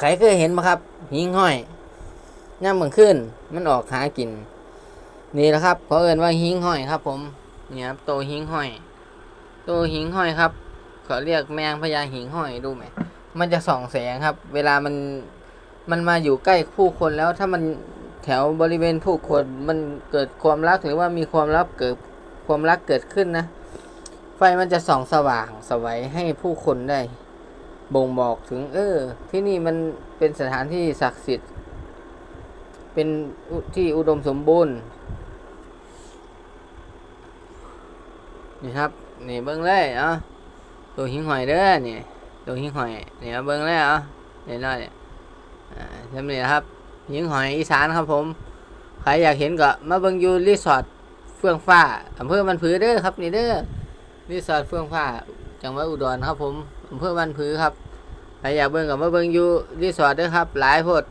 ใครเคยเห็นไหมครับ หิงห้อยย่ำมือขึ้น มันออกหากิน นี่แหละครับเขาเอ่นว่าหิงห้อยครับ ผม เนี่ยครับโตวหิงห้อยโตวหิงห้อยครับเขาเรียกแมงพญาหิงห้อยดูไหมมันจะส่องแสงครับ เวลามันมันมาอยู่ใกล้ผู้คนแล้วถ้ามันแถวบริเวณผู้คนมันเกิดความรักหรือว่ามีความรักเกิดความรักเกิดขึ้นนะ ไฟมันจะส่องสว่างสวัยให้ผู้คนได้ บ่งบอกถึง เออ ที่นี่มันเป็นสถานที่ศักดิ์สิทธิ์ เป็นที่อุดมสมบูรณ์ นี่ครับ นี่เบิ้งเลยอะตัวหิงหอยเด้อนี่ตัวหิงหอยเนี่เอาเบิ้งเลยอะเนี่ยน้อยเนี่ยอ่าทำนี่นะครับหิงหอยอีสานครับผม ใครอยากเห็นก็มาเบิ้งอยู่รีสอร์ทเฟื่องฟ้าอำเภอบันผือเด้อครับนี่เด้อรีสอร์ทเฟื่องฟ้าจังหวัดอุดรครับผม อำเภอบันผือครับใครอยากเบิ่งกับมาเบิ่งอยู่รีสอร์ทเด้อครับ หลายโพด